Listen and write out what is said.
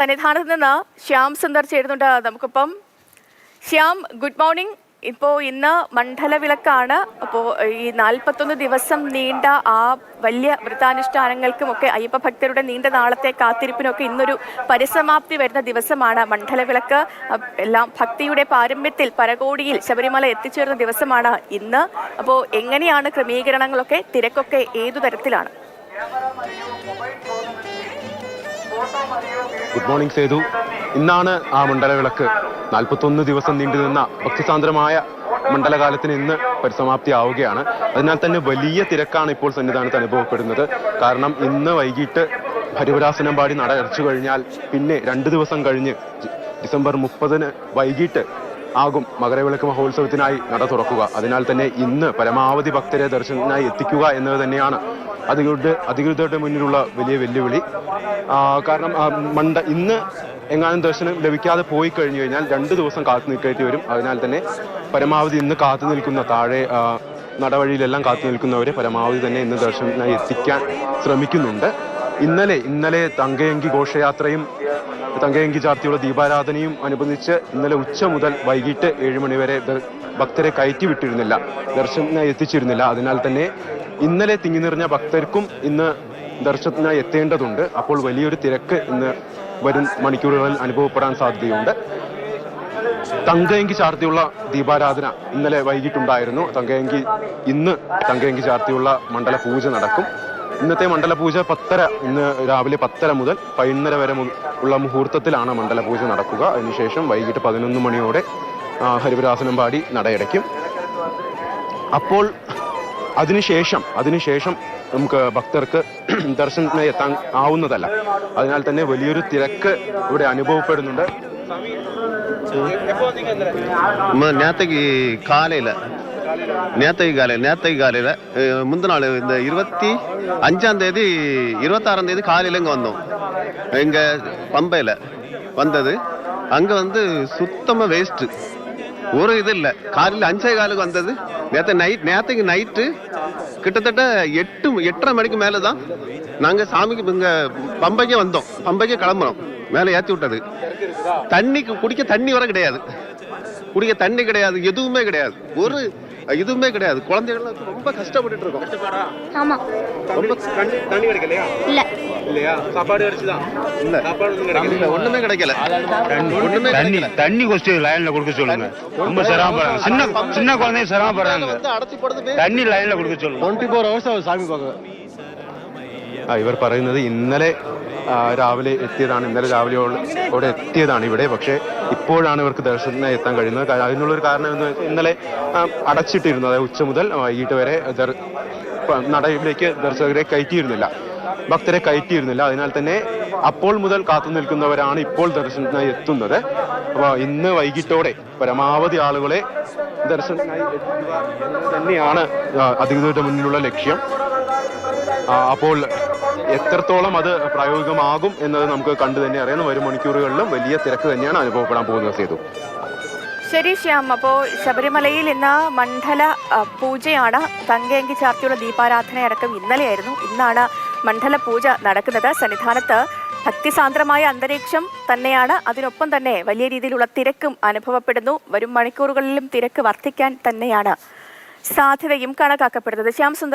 സന്നിധാനത്ത് നിന്ന് ശ്യാം സുന്ദർ ചേരുന്നുണ്ട്. നമുക്കിപ്പം ശ്യാം ഗുഡ് മോർണിംഗ്. ഇപ്പോൾ ഇന്ന് മണ്ഡലവിളക്കാണ് അപ്പോൾ ഈ നാൽപ്പത്തൊന്ന് ദിവസം നീണ്ട ആ വലിയ വ്രതാനുഷ്ഠാനങ്ങൾക്കുമൊക്കെ അയ്യപ്പ ഭക്തരുടെ നീണ്ട നാളത്തെ കാത്തിരിപ്പിനൊക്കെ ഇന്നൊരു പരിസമാപ്തി വരുന്ന ദിവസമാണ് മണ്ഡല വിളക്ക്. എല്ലാം ഭക്തിയുടെ പാരമ്യത്തിൽ പരകോടിയിൽ ശബരിമല എത്തിച്ചേർന്ന ദിവസമാണ് ഇന്ന്. അപ്പോൾ എങ്ങനെയാണ് ക്രമീകരണങ്ങളൊക്കെ തിരക്കൊക്കെ ഏതു തരത്തിലാണ്? ഗുഡ് മോർണിംഗ് സേതു ഇന്നാണ് ആ മണ്ഡലവിളക്ക് നാൽപ്പത്തൊന്ന് ദിവസം നീണ്ടു നിന്ന ഭക്തിസാന്ദ്രമായ മണ്ഡലകാലത്തിന് ഇന്ന് പരിസമാപ്തി ആവുകയാണ് അതിനാൽ തന്നെ വലിയ തിരക്കാണ് ഇപ്പോൾ സന്നിധാനത്ത് അനുഭവപ്പെടുന്നത്. കാരണം ഇന്ന് വൈകിട്ട് ഹരിവരാസനം പാടി നട അടച്ചു കഴിഞ്ഞാൽ പിന്നെ രണ്ട് ദിവസം കഴിഞ്ഞ് ഡിസംബർ മുപ്പതിന് വൈകിട്ട് ആകും. മകരവിളക്ക് മഹോത്സവത്തിനായി നട തുറക്കുക. അതിനാൽ തന്നെ ഇന്ന് പരമാവധി ഭക്തരെ ദർശനത്തിനായി എത്തിക്കുക എന്നത് തന്നെയാണ് അധികൃതരുടെ അധികൃതരുടെ മുന്നിലുള്ള വലിയ വെല്ലുവിളി. കാരണം മണ്ട ഇന്ന് എങ്ങാനും ദർശനം ലഭിക്കാതെ പോയി കഴിഞ്ഞു കഴിഞ്ഞാൽ രണ്ട് ദിവസം കാത്തു നിൽക്കേണ്ടി വരും. അതിനാൽ തന്നെ പരമാവധി ഇന്ന് കാത്തു നിൽക്കുന്ന താഴെ നടവഴിയിലെല്ലാം കാത്തു നിൽക്കുന്നവരെ പരമാവധി തന്നെ ഇന്ന് ദർശനത്തിനായി എത്തിക്കാൻ ശ്രമിക്കുന്നുണ്ട്. ഇന്നലെ ഇന്നലെ തങ്കയങ്കി ഘോഷയാത്രയും തങ്കയങ്കി ചാർത്തിയുള്ള ദീപാരാധനയും അനുബന്ധിച്ച് ഇന്നലെ ഉച്ച മുതൽ വൈകിട്ട് ഏഴ് മണി വരെ ദർ- ഭക്തരെ കയറ്റി വിട്ടിരുന്നില്ല ദർശനത്തിനായി എത്തിച്ചിരുന്നില്ല. അതിനാൽ തന്നെ ഇന്നലെ തിങ്ങി നിറഞ്ഞ ഭക്തർക്കും ഇന്ന് ദർശനത്തിനായി എത്തേണ്ടതുണ്ട്. അപ്പോൾ വലിയൊരു തിരക്ക് ഇന്ന് വരും മണിക്കൂറുകളിൽ അനുഭവപ്പെടാൻ സാധ്യതയുണ്ട്. തങ്കയങ്കി ചാർത്തിയുള്ള ദീപാരാധന ഇന്നലെ വൈകിട്ടുണ്ടായിരുന്നു. തങ്കയങ്കി ഇന്ന് തങ്കയങ്കി ചാർത്തിയുള്ള മണ്ഡല പൂജ നടക്കും. ഇന്നത്തെ മണ്ഡല പൂജ പത്തര ഇന്ന് രാവിലെ പത്തര മുതൽ പതിനൊന്നര വരെ മു- ഉള്ള മുഹൂർത്തത്തിലാണ് മണ്ഡല പൂജ നടക്കുക അതിനുശേഷം വൈകിട്ട് പതിനൊന്ന് മണിയോടെ ആ, ഹരിവരാസനം പാടി നടയടയ്ക്കും അപ്പോൾ അതിനുശേഷം അതിനുശേഷം നമുക്ക് ഭക്തർക്ക് ദർശനത്തിനായി എത്താൻ ആവുന്നതല്ല അതിനാൽ തന്നെ വലിയൊരു തിരക്ക് ഇവിടെ അനുഭവപ്പെടുന്നുണ്ട് ம- நேத்தைக்கு காலையில் நேற்றைக்கு காலையில் நேற்றைக்கு காலையில் முந்தின நாள் இந்த இருபத்தி அஞ்சாம் தேதி இருபத்தாறாம் தேதி காலையில் இங்கே வந்தோம். இங்கே பம்பையில் வந்தது. அங்கே வந்து சுத்தமாக வேஸ்ட்டு ஒரு இது இல்லை. காலையில் அஞ்சே காலுக்கு வந்தது. நேற்று நைட் நேற்றுக்கு நைட்டு கிட்டத்தட்ட எட்டு எட்டரை மணிக்கு மேலே தான் நாங்கள் சாமிக்கு இங்கே பம்பைக்கே வந்தோம். பம்பைக்கே கிளம்புறோம். மேலே ஏற்றி விட்டது. தண்ணிக்கு குடிக்க தண்ணி வர கிடையாது. குடிக்க தண்ணி கிடையாது. எதுவுமே கிடையாது. ஒரு இதுவுமே கிடையாது. குழந்தைகள்லாம் ரொம்ப கஷ்டப்பட்டுட்டு இருக்கோம். ஆமா. ரொம்ப தண்ணி தண்ணி கிடைக்கலையா? இல்ல. இல்லையா? சாப்பாடு அரிசிதான் இல்ல. சாப்பாடு ஒன்றும் இல்ல, ஒண்ணுமே கிடைக்கல. ஒண்ணுமே தண்ணி தண்ணி கொஸ்டி லைன்ல கொடுக்க சொல்லுங்க. ரொம்ப சிரமப்படுறாங்க. சின்ன சின்ன குழந்தைங்க சிரமப்படுறாங்க. வந்து அடைச்சி போடுறது தண்ணி லைன்ல கொடுக்க சொல்லுங்க. டுவெண்ட்டி ஃபோர் ஹவர்ஸ் அவர் சாமி பார்க்க. ഇവർ പറയുന്നത് ഇന്നലെ രാവിലെ എത്തിയതാണ് ഇന്നലെ രാവിലെ അവിടെ എത്തിയതാണ് ഇവിടെ. പക്ഷേ ഇപ്പോഴാണ് ഇവർക്ക് ദർശനത്തിന് എത്താൻ കഴിയുന്നത്. അതിനുള്ളൊരു കാരണം എന്ന് ഇന്നലെ അടച്ചിട്ടിരുന്നു അതായത് ഉച്ച മുതൽ വൈകിട്ട് വരെ നടയിലേക്ക് ദർശകരെ കയറ്റിയിരുന്നില്ല. ഭക്തരെ കയറ്റിയിരുന്നില്ല. അതിനാൽ തന്നെ അപ്പോൾ മുതൽ കാത്തു നിൽക്കുന്നവരാണ് ഇപ്പോൾ ദർശനത്തിനായി എത്തുന്നത്. അപ്പോൾ ഇന്ന് വൈകിട്ടോടെ പരമാവധി ആളുകളെ ദർശനത്തിനായി എത്തുക തന്നെയാണ് അധികൃതരുടെ മുന്നിലുള്ള ലക്ഷ്യം. അപ്പോൾ എത്രത്തോളം അത് പ്രായോഗികമാകും എന്നത് നമുക്ക് കണ്ടു തന്നെ അറിയാം. വരും മണിക്കൂറുകളിലും വലിയ തിരക്ക് തന്നെയാണ് അനുഭവപ്പെടാൻ പോകുന്നത് സേതു. ശരി ശ്യാം. അപ്പോൾ ശബരിമലയിൽ ഇന്ന് മണ്ഡല പൂജയാണ്. തങ്കയങ്കി ചാർത്തിയുള്ള ദീപാരാധന അടക്കം ഇന്നലെയായിരുന്നു. ഇന്നാണ് മണ്ഡല പൂജ നടക്കുന്നത്. സന്നിധാനത്ത് ഭക്തിസാന്ദ്രമായ അന്തരീക്ഷം തന്നെയാണ്. അതിനൊപ്പം തന്നെ വലിയ രീതിയിലുള്ള തിരക്കും അനുഭവപ്പെടുന്നു. വരും മണിക്കൂറുകളിലും തിരക്ക് വർദ്ധിക്കാൻ തന്നെയാണ് സാധ്യതയും കണക്കാക്കപ്പെടുന്നത്. ശ്യാം